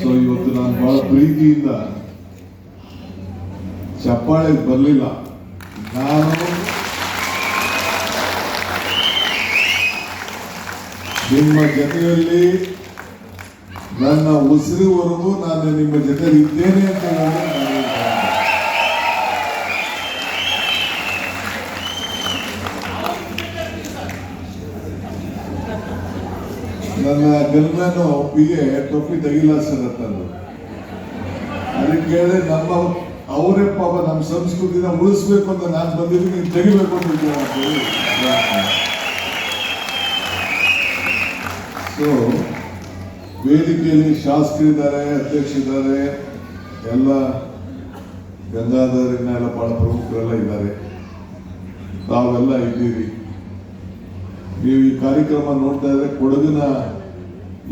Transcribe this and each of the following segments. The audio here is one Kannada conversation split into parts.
ಸೊ ಇವತ್ತು ನಾನು ಬಹಳ ಪ್ರೀತಿಯಿಂದ ಚಪ್ಪಾಳೆ ಬರಲಿಲ್ಲ. ನಾನು ನಿಮ್ಮ ಜೊತೆಯಲ್ಲಿ ನನ್ನ ಉಸಿರುವರೆಗೂ ನಾನು ನಿಮ್ಮ ಜೊತೆ ಇದ್ದೇನೆ ಅಂತ ನನ್ನ ಗನ್ಮ್ಯಾನು ಪಿಗೆ ಟೊಪ್ಪಿ ತೆಗಿಲ್ಲ ಸರ್ ಅದಕ್ಕೆ ಕೇಳಿದ್ರೆ ನಮ್ಮ ಅವರೇ ಪಾಪ ನಮ್ಮ ಸಂಸ್ಕೃತಿನ ಉಳಿಸ್ಬೇಕು ಅಂತ ನಾನು ಬಂದಿದ್ದೀನಿ, ನೀನು ತೆಗಿಬೇಕು ಅಂತ ಸೊ ವೇದಿಕೆಯಲ್ಲಿ ಶಾಸ್ತ್ರಿ ಇದ್ದಾರೆ ಎಲ್ಲ ಗಂಗಾಧರ ಎಲ್ಲ ಬಹಳ ಪ್ರಮುಖರೆಲ್ಲ ಇದ್ದಾರೆ. ತಾವೆಲ್ಲ ಇದ್ದೀರಿ. ನೀವು ಈ ಕಾರ್ಯಕ್ರಮ ನೋಡ್ತಾ ಇದ್ರೆ ಕೊಡಗಿನ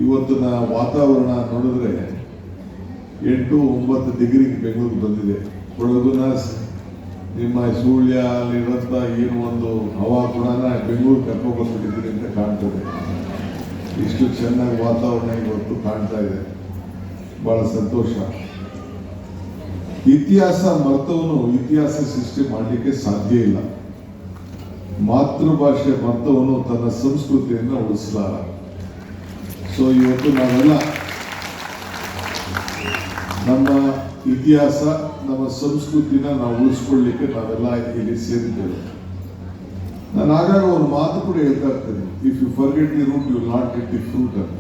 ಇವತ್ತಿನ ವಾತಾವರಣ ನೋಡಿದ್ರೆ ಎಂಟು ಒಂಬತ್ತು ಡಿಗ್ರಿ ಬೆಂಗಳೂರು ಬಂದಿದೆ. ಕೊಡಗುನ, ನಿಮ್ಮ ಸುಳ್ಯ ಅಲ್ಲಿರುವಂತ ಏನು ಒಂದು ಹವಾಗುಣನ ಬೆಂಗಳೂರು ಕರ್ಕೊಂಡು ಬಂದ್ಬಿಟ್ಟಿದ್ದೀರಿ ಅಂತ ಕಾಣ್ತದೆ. ಇಷ್ಟು ಚೆನ್ನಾಗಿ ವಾತಾವರಣ ಇವತ್ತು ಕಾಣ್ತಾ ಇದೆ. ಬಹಳ ಸಂತೋಷ. ಇತಿಹಾಸ ಮರ್ತವನು ಇತಿಹಾಸ ಸೃಷ್ಟಿ ಮಾಡಲಿಕ್ಕೆ ಸಾಧ್ಯ ಇಲ್ಲ. ಮಾತೃಭಾಷೆ ಮರ್ತವನು ತನ್ನ ಸಂಸ್ಕೃತಿಯನ್ನು ಉಳಿಸಲಾರ. ಸೊ ಇವತ್ತು ನಾವೆಲ್ಲ ನಮ್ಮ ಇತಿಹಾಸ, ನಮ್ಮ ಸಂಸ್ಕೃತಿನ ನಾವು ಉಳಿಸ್ಕೊಳ್ಳಿಕ್ಕೆ ನಾವೆಲ್ಲ ಇಲ್ಲಿ ಸೇರಿದ್ದೇವೆ. ನಾನು ಆಗಾಗ ಒಂದು ಮಾತು ಕೂಡ ಹೇಳ್ತಾ ಇರ್ತೇನೆ. If you forget the root you not get the fruit ಅಂತ.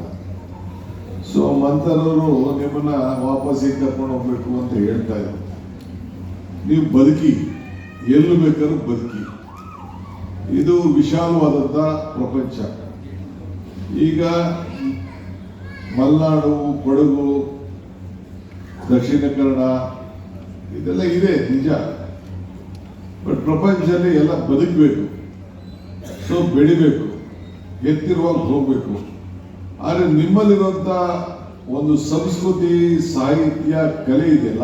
ಸೊ ಮಂತರವರು ನಿಮ್ಮನ್ನ ವಾಪಸ್ ಈಗ ಕರ್ಕೊಂಡು ಹೋಗ್ಬೇಕು ಅಂತ ಹೇಳ್ತಾ ಇದ್ರು. ನೀವು ಬದುಕಿ, ಎಲ್ಲಿ ಬೇಕಾದ್ರೂ ಬದುಕಿ. ಇದು ವಿಶಾಲವಾದಂಥ ಪ್ರಪಂಚ. ಈಗ ಮಲೆನಾಡು, ಕೊಡಗು, ದಕ್ಷಿಣ ಕನ್ನಡ, ಇದೆಲ್ಲ ಇದೆ, ನಿಜ. ಬಟ್ ಪ್ರಪಂಚದಲ್ಲಿ ಎಲ್ಲ ಬದುಕಬೇಕು. ಸೊ ಬೆಳಿಬೇಕು. ಎತ್ತಿರುವಾಗ ಹೋಗ್ಬೇಕು. ಆದರೆ ನಿಮ್ಮಲ್ಲಿರುವಂಥ ಒಂದು ಸಂಸ್ಕೃತಿ, ಸಾಹಿತ್ಯ, ಕಲೆ ಇದೆಯಲ್ಲ,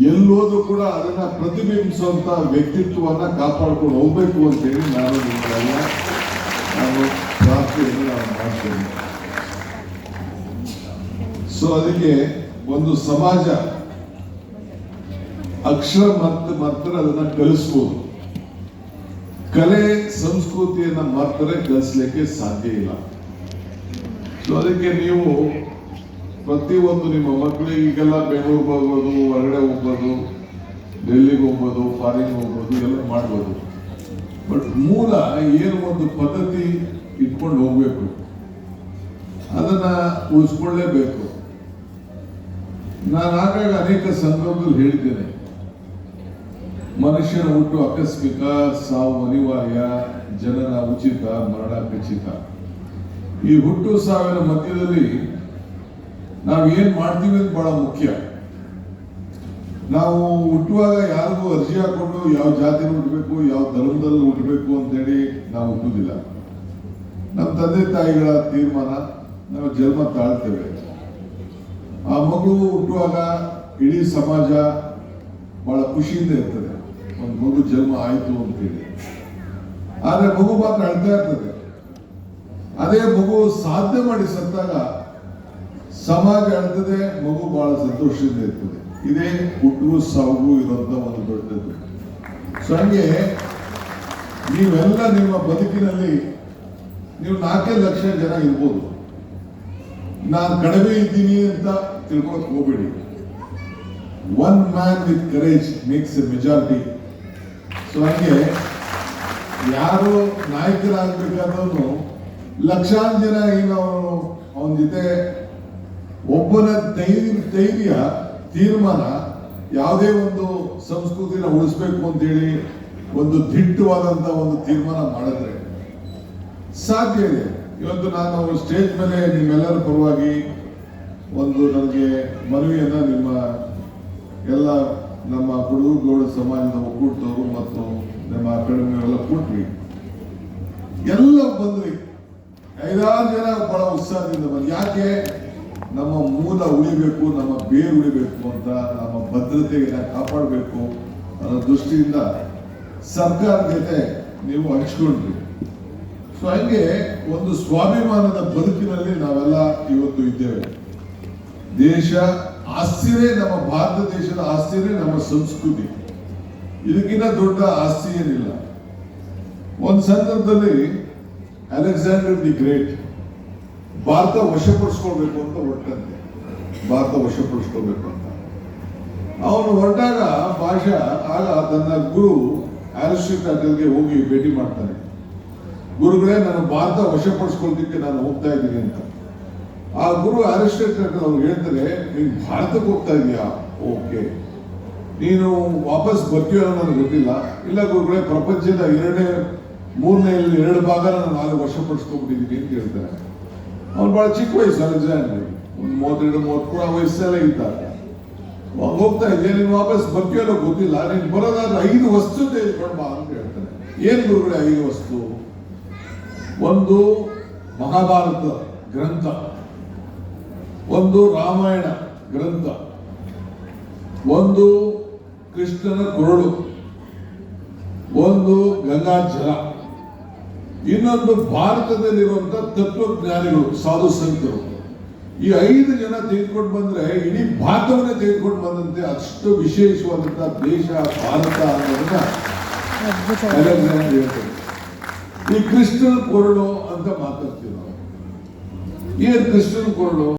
ಎಲ್ಲೋದ್ರೂ ಕೂಡ ಅದನ್ನ ಪ್ರತಿಬಿಂಬಿಸುವಂತ ವ್ಯಕ್ತಿತ್ವವನ್ನು ಕಾಪಾಡ್ಕೊಂಡು ಹೋಗ್ಬೇಕು ಅಂತ ಹೇಳಿ ನಾನು ನಿಮ್ಮನ್ನೆಲ್ಲ ನಾನು ಪ್ರಾರ್ಥನೆಯನ್ನು ನಾನು ಮಾಡ್ತೇನೆ. ಸೊ ಅದಕ್ಕೆ ಒಂದು ಸಮಾಜ ಅಕ್ಷರ ಮತ್ತು ಮಾತ್ರ ಅದನ್ನ ಕಲಿಸ್ಬೋದು. ಕಲೆ ಸಂಸ್ಕೃತಿಯನ್ನ ಮಾತ್ರ ಕಲಿಸ್ಲಿಕ್ಕೆ ಸಾಧ್ಯ ಇಲ್ಲ. ಸೊ ಅದಕ್ಕೆ ನೀವು ಪ್ರತಿಯೊಂದು ನಿಮ್ಮ ಮಕ್ಕಳಿಗೆ ಈಗೆಲ್ಲ ಬೆಂಗಳೂರಿಗೆ ಹೋಗ್ಬೋದು ಹೊರಗಡೆ ಹೋಗ್ಬೋದು, ಡೆಲ್ಲಿಗೆ ಹೋಗ್ಬೋದು, ಫಾರಿನ್ಗೆ ಹೋಗ್ಬೋದು, ಎಲ್ಲ ಮಾಡ್ಬೋದು. ಬಟ್ ಮೂಲ ಏನು ಒಂದು ಪದ್ಧತಿ ಇಟ್ಕೊಂಡು ಹೋಗ್ಬೇಕು. ಅದನ್ನ ಉಳಿಸ್ಕೊಳ್ಳೇಬೇಕು. ನಾನು ಆಗಾಗ ಅನೇಕ ಸಂದರ್ಭದಲ್ಲಿ ಹೇಳ್ತೇನೆ ಮನುಷ್ಯನ ಹುಟ್ಟು ಆಕಸ್ಮಿಕ, ಸಾವು ಅನಿವಾರ್ಯ, ಜನನ ಉಚಿತ, ಮರಣ ಖಚಿತ. ಈ ಹುಟ್ಟು ಸಾವಿನ ಮಧ್ಯದಲ್ಲಿ ನಾವು ಏನ್ ಮಾಡ್ತೀವಿ ಅಂತ ಬಹಳ ಮುಖ್ಯ. ನಾವು ಹುಟ್ಟುವಾಗ ಯಾರಿಗೂ ಅರ್ಜಿ ಹಾಕೊಂಡು ಯಾವ ಜಾತಿನ ಹುಟ್ಟಬೇಕು, ಯಾವ ಧರ್ಮದಲ್ಲಿ ಹುಟ್ಟಬೇಕು ಅಂತೇಳಿ ನಾವು ಹುಟ್ಟುವುದಿಲ್ಲ. ನಮ್ಮ ತಂದೆ ತಾಯಿಗಳ ತೀರ್ಮಾನ, ನಾವು ಜನ್ಮ ತಾಳ್ತೇವೆ. ಆ ಮಗು ಹುಟ್ಟುವಾಗ ಇಡೀ ಸಮಾಜ ಬಹಳ ಖುಷಿಯಿಂದ ಇರ್ತದೆ. ಒಂದು ಮಗು ಜನ್ಮ ಆಯಿತು ಅಂತೇಳಿ. ಆದರೆ ಮಗು ಮಾತ್ರ ಅಳ್ತಾ ಇರ್ತದೆ. ಅದೇ ಮಗು ಸಾಧ್ಯ ಮಾಡಿ ಸತ್ತಾಗ ಸಮಾಜ ಅಳ್ತದೆ, ಮಗು ಬಹಳ ಸಂತೋಷದಿಂದ ಇರ್ತದೆ. ಇದೇ ಹುಟ್ಟು, ಸಾವು ಇರುವಂತ ಒಂದು ದೊಡ್ಡದು. ಸೊ ಹಂಗೆ ನೀವೆಲ್ಲ ನಿಮ್ಮ ಬದುಕಿನಲ್ಲಿ ನೀವು ನಾಲ್ಕೇ ಲಕ್ಷ ಜನ ಇರ್ಬೋದು. ನಾನು ಕಡಿಮೆ ಇದ್ದೀನಿ ಅಂತ ತಿಳ್ಕೊಳಕ್ ಹೋಗ್ಬೇಡಿ. One man with courage makes a majority so ಹಂಗೆ ಯಾರು ನಾಯಕರಾಗಬೇಕಾದವನು ಲಕ್ಷಾಂತರ ಜನ ಅವನು ಅವನ ಜೊತೆ ಒಬ್ಬನ ಧೈರ್ಯ ಧೈರ್ಯ, ತೀರ್ಮಾನ ಯಾವುದೇ ಒಂದು ಸಂಸ್ಕೃತಿನ ಉಳಿಸ್ಬೇಕು ಅಂತೇಳಿ ಒಂದು ದಿಟ್ಟವಾದಂಥ ಒಂದು ತೀರ್ಮಾನ ಮಾಡಿದ್ರೆ ಸಾಧ್ಯ ಇದೆ. ಇವತ್ತು ನಾನು ಸ್ಟೇಜ್ ಮೇಲೆ ನಿಮ್ಮೆಲ್ಲರ ಪರವಾಗಿ ಒಂದು ನನಗೆ ಮನವಿಯನ್ನು ನಿಮ್ಮ ಎಲ್ಲ ನಮ್ಮ ಕುಡುಗು ಗೌಡ ಸಮಾಜದ ಒಕ್ಕೂಟದವರು ಮತ್ತು ನಮ್ಮ ಅಕಾಡೆಮಿಯವರೆಲ್ಲ ಕೊಟ್ವಿ. ಎಲ್ಲ ಬಂದ್ವಿ. ಐದಾರು ಜನ ಬಹಳ ಉತ್ಸಾಹದಿಂದ ಬಂದು ಯಾಕೆ? ನಮ್ಮ ಮೂಲ ಉಳಿಬೇಕು, ನಮ್ಮ ಬೇರು ಉಳಿಬೇಕು ಅಂತ, ನಮ್ಮ ಭದ್ರತೆಯನ್ನು ಕಾಪಾಡಬೇಕು ಅನ್ನೋ ದೃಷ್ಟಿಯಿಂದ ಸರ್ಕಾರದ ಜೊತೆ ನೀವು ಹಂಚ್ಕೊಂಡ್ರಿ. ಸೊ, ಹಂಗೆ ಒಂದು ಸ್ವಾಭಿಮಾನದ ಬದುಕಿನಲ್ಲಿ ನಾವೆಲ್ಲ ಇವತ್ತು ಇದ್ದೇವೆ. ದೇಶ ಆಸ್ತಿನೇ ನಮ್ಮ ಭಾರತ ದೇಶದ ಆಸ್ತಿನೇ ನಮ್ಮ ಸಂಸ್ಕೃತಿ. ಇದಕ್ಕಿಂತ ದೊಡ್ಡ ಆಸ್ತಿ ಏನಿಲ್ಲ. ಒಂದು ಸಂದರ್ಭದಲ್ಲಿ ಅಲೆಕ್ಸಾಂಡರ್ ದಿ ಗ್ರೇಟ್ ಭಾರತ ವಶಪಡಿಸ್ಕೊಳ್ಬೇಕು ಅಂತ ಹೊರಟಂತೆ. ಭಾರತ ವಶಪಡಿಸ್ಕೊಳ್ಬೇಕು ಅಂತ. ಅವನು ಹೊರಟಾಗ ಭಾಷಾ ಆಗ ತನ್ನ ಗುರು ಅರಿಸ್ಟಾಟಲ್ಗೆ ಹೋಗಿ ಭೇಟಿ ಮಾಡ್ತಾನೆ. ಗುರುಗಳೇ, ನಾನು ಭಾರತ ವಶಪಡಿಸ್ಕೊಳ್ತಿಕ್ಕೆ ನಾನು ಹೋಗ್ತಾ ಇದ್ದೀನಿ ಅಂತ. ಗುರು ಅರಿಸ್ಟಾಟಲ್ ಅವ್ರು ಹೇಳ್ತಾರೆ, ನೀನು ಭಾರತಕ್ಕೆ ಹೋಗ್ತಾ ಇದೆಯಾ? ಓಕೆ. ನೀನು ವಾಪಸ್ ಬರ್ತೀಯೋ ನನಗೆ ಗೊತ್ತಿಲ್ಲ. ಇಲ್ಲ ಗುರುಗಳೇ, ಪ್ರಪಂಚದ ಎರಡನೇ ಮೂರನೇ ಎರಡು ಭಾಗ ನಾನು ನಾಲ್ಕು ವರ್ಷ ಪಡಿಸ್ಕೊಂಡ್ಬಿಟ್ಟಿದ್ದೀನಿ ಅಂತ ಹೇಳ್ತಾರೆ. ಅವ್ನು ಬಹಳ ಚಿಕ್ಕ ವಯಸ್ಸು ಅಲೆಕ್ಸಾಂಡ್ರಿ ಒಂದು ಮೂವತ್ತೆರಡು ಮೂವತ್ಮೂರ ವಯಸ್ಸೆಲ್ಲ ಇದ್ದಾರೆ. ಅವಾಗ ಹೋಗ್ತಾ ಇದೆಯಾ? ನೀನು ವಾಪಸ್ ಬರ್ತೀಯೋ ಗೊತ್ತಿಲ್ಲ. ನೀನು ಬರೋದಾದ್ರೆ ಐದು ವಸ್ತು ತೆಗೆದುಕೊಂಡು ಬಾ ಅಂತ ಹೇಳ್ತಾರೆ. ಏನ್ ಗುರುಗಳೇ ಐದು ವಸ್ತು? ಒಂದು ಮಹಾಭಾರತ ಗ್ರಂಥ. ಒಂದು ರಾಮಾಯಣ ಗ್ರಂಥ, ಒಂದು ಕೃಷ್ಣನ ಕುರುಳು ಒಂದು ಗಂಗಾಜಲ, ಇನ್ನೊಂದು ಭಾರತದಲ್ಲಿರುವಂತ ತತ್ವಜ್ಞಾನಿಗಳು, ಸಾಧು ಸಂತರು. ಈ ಐದು ಜನ ತೆಗೆದುಕೊಂಡು ಬಂದ್ರೆ, ಇಡೀ ಭಾರತವನ್ನೇ ತೆಗೆದುಕೊಂಡು ಬಂದಂತೆ ಅಷ್ಟು ವಿಶೇಷವಾದಂತಹ ದೇಶ, ಭಾರತ ಅನ್ನೋದನ್ನ ಈ ಕೃಷ್ಣನ ಕೊರಳು ಅಂತ ಮಾತಾಡ್ತೀವಿ ನಾವು. ಏನ್ ಕೃಷ್ಣನ ಕೊರಳು